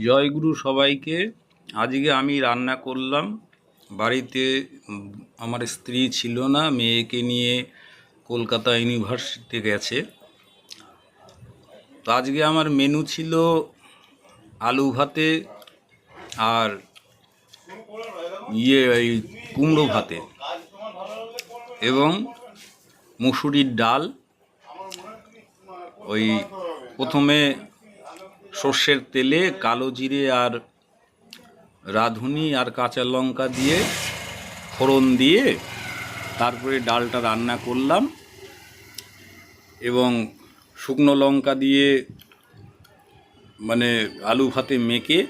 জয়গুরু সবাইকে। আজকে আমি রান্না করলাম। বাড়িতে আমার স্ত্রী ছিল না, মেয়েকে নিয়ে কলকাতা ইউনিভার্সিটিতে গেছে। তো আজকে আমার মেনু ছিল আলু ভাতে আর ইয়ে এই কুমড়ো ভাতে এবং মুসুরির ডাল। ওই প্রথমে সর্ষের তেলে কালো জিরে আর রাঁধুনি আর কাঁচা লঙ্কা দিয়ে ফোড়ন দিয়ে তারপরে ডালটা রান্না করলাম এবং শুকনো লঙ্কা দিয়ে মানে আলু ভাতে মেখে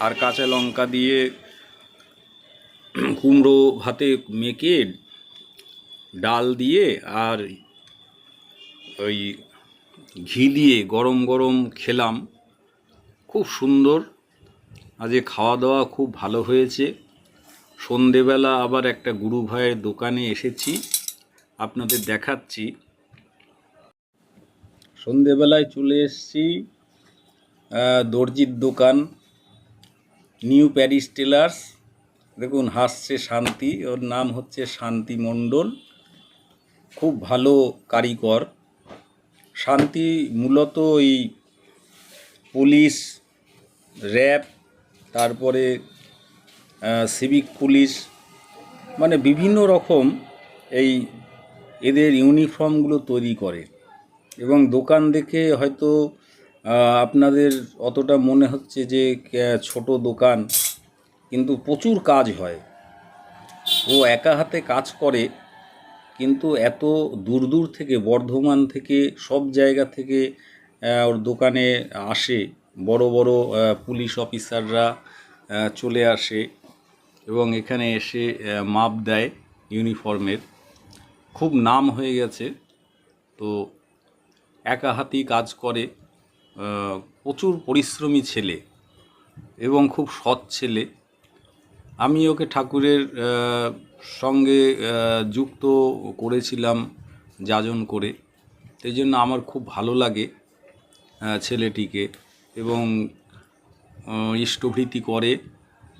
আর কাঁচা লঙ্কা দিয়ে কুমড়ো ভাতে মেখে ডাল দিয়ে আর ওই ঘি দিয়ে গরম গরম খেলাম। খুব সুন্দর। আজকে খাওয়া দাওয়া খুব ভালো হয়েছে। সন্ধেবেলা আবার একটা গুরু ভাইয়ের দোকানে এসেছি, আপনাদের দেখাচ্ছি। সন্ধেবেলায় চলে এসেছি দর্জির দোকান, নিউ প্যারিস টেলার্স। দেখুন, হাসছে শান্তি, ওর নাম হচ্ছে শান্তি মণ্ডল। খুব ভালো কারিগর। শান্তি মূলত ওই পুলিশ, র্যাব, তারপরে সিভিক পুলিশ মানে বিভিন্ন রকম এই এদের ইউনিফর্মগুলো তৈরি করে। এবং দোকান দেখে হয়তো আপনাদের অতটা মনে হচ্ছে যে ছোট দোকান, কিন্তু প্রচুর কাজ হয়। ও একা হাতে কাজ করে কিন্তু এত দূর দূর থেকে, বর্ধমান থেকে, সব জায়গা থেকে ওর দোকানে আসে, বড় বড় পুলিশ অফিসাররা চলে আসে এবং এখানে এসে মাপ দেয় ইউনিফর্মের। খুব নাম হয়ে গেছে। তো একা হাতেই কাজ করে প্রচুর পরিশ্রমী ছেলে এবং খুব সৎ ছেলে। আমি ওকে ঠাকুরের সঙ্গে যুক্ত করেছিলাম যাজন করে। সেই জন্য আমার খুব ভালো লাগে ছেলেটিকে এবং ইষ্টভৃতি করে,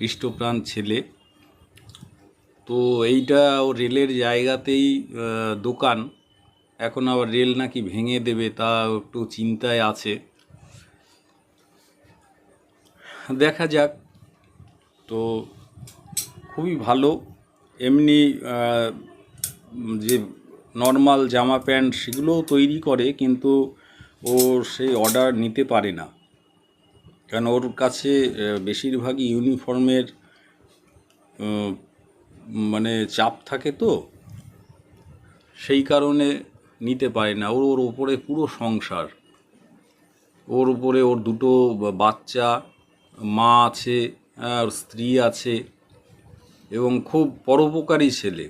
ইষ্টপ্রাণ ছেলে। তো এইটা ও রেলের জায়গাতেই দোকান। এখন আবার রেল নাকি ভেঙে দেবে তা একটু চিন্তায় আছে। দেখা যাক। তো খুবই ভালো। এমনি যে নর্মাল জামা প্যান্ট সেগুলোও তৈরি করে, কিন্তু ও সেই অর্ডার নিতে পারে না। কারণ ওর কাছে বেশিরভাগই ইউনিফর্মের মানে চাপ থাকে তো। সেই কারণে নিতে পারে না। ওর ওর ওপরে পুরো সংসার। ওর উপরে ওর দুটো বাচ্চা, মা আছে, আর স্ত্রী আছে। এবং খুব পরোপকারী ছেলে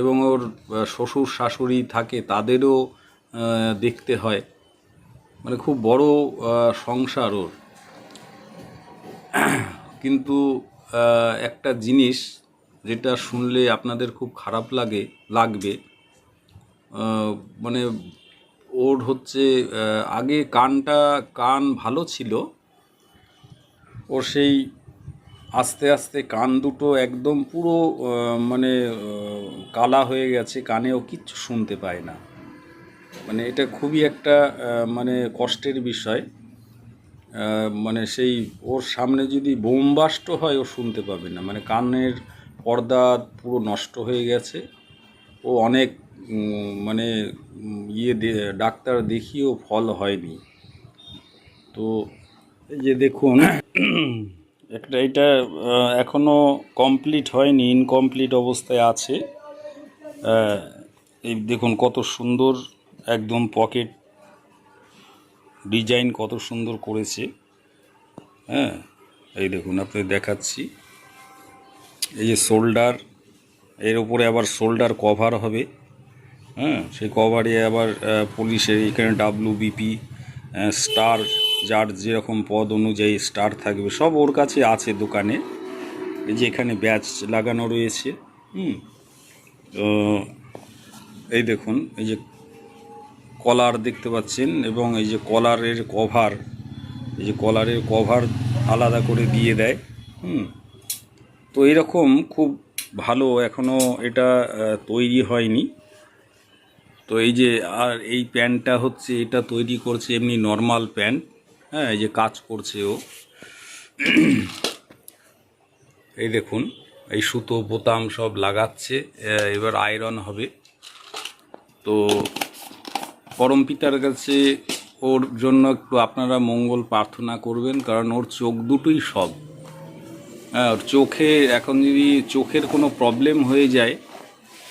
এবং ওর শ্বশুর শাশুড়ি থাকে তাদেরও দেখতে হয়। মানে খুব বড় সংসার ওর। কিন্তু একটা জিনিস যেটা শুনলে আপনাদের খুব খারাপ লাগে, লাগবে মানে ওর হচ্ছে আগে কানটা, কান ভালো ছিল, ওর সেই আস্তে আস্তে কান দুটো একদম পুরো মানে কালা হয়ে গেছে, কানেও কিচ্ছু শুনতে পায় না। মানে এটা খুবই একটা মানে কষ্টের বিষয়। মানে সেই ওর সামনে যদি বোমবাষ্ট হয়, ও শুনতে পাবে না। মানে কানের পর্দা পুরো নষ্ট হয়ে গেছে। ও অনেক মানে ইয়ে ডাক্তার দেখিয়েও ফল হয়নি। তো এই যে দেখুন একটা এটা আহ, এখনও কমপ্লিট হয়নি ইনকমপ্লিট অবস্থায় আছে। এই দেখুন কত সুন্দর একদম পকেট ডিজাইন কত সুন্দর করেছে। হ্যাঁ এই দেখুন আপনাদের দেখাচ্ছি। এই যে শোল্ডার এর উপরে আবার শোল্ডার কভার হবে। হ্যাঁ সেই কভারে আবার পুলিশের এখানে ডাব্লু বিপি স্টার যার যেরকম পদ অনুযায়ী স্টার থাকবে, সব ওর কাছে আছে দোকানে। যে এখানে ব্যাচ লাগানো রয়েছে, হুম। এই দেখুন, এই যে কলার দেখতে পাচ্ছেন এবং এই যে কলারের কভার এই যে কলারের কভার আলাদা করে দিয়ে দেয়, হুম। তো এরকম খুব ভালো এখনও এটা তৈরি হয়নি। তো এই যে আর এই প্যান্টটা হচ্ছে, এটা তৈরি করছে এমনি নর্মাল প্যান্ট হ্যাঁ এই যে কাজ করছে ও। এই দেখুন, এই সুতো, বোতাম সব লাগাচ্ছে এবার আয়রন হবে। তো পরম পিতার কাছে ওর জন্য একটু আপনারা মঙ্গল প্রার্থনা করবেন, কারণ ওর চোখ দুটোই সব। হ্যাঁ ওর চোখে, এখন যদি চোখের কোনো প্রবলেম হয়ে যায়,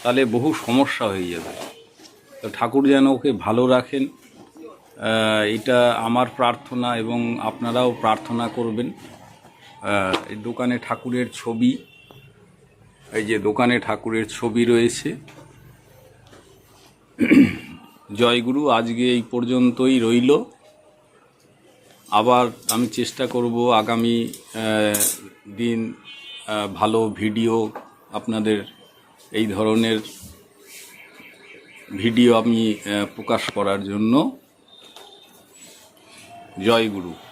তাহলে বহু সমস্যা হয়ে যাবে। তো ঠাকুর যেন ওকে ভালো রাখেন। এটা আমার প্রার্থনা এবং আপনারাও প্রার্থনা করবেন। এই দোকানে ঠাকুরের ছবি, এই যে দোকানে ঠাকুরের ছবি রয়েছে। জয়গুরু, আজকে এই পর্যন্তই রইল। আবার আমি চেষ্টা করব আগামী দিন ভালো ভিডিও আপনাদের এই ধরনের ভিডিও আমি প্রকাশ করার জন্য। জয় গুরু।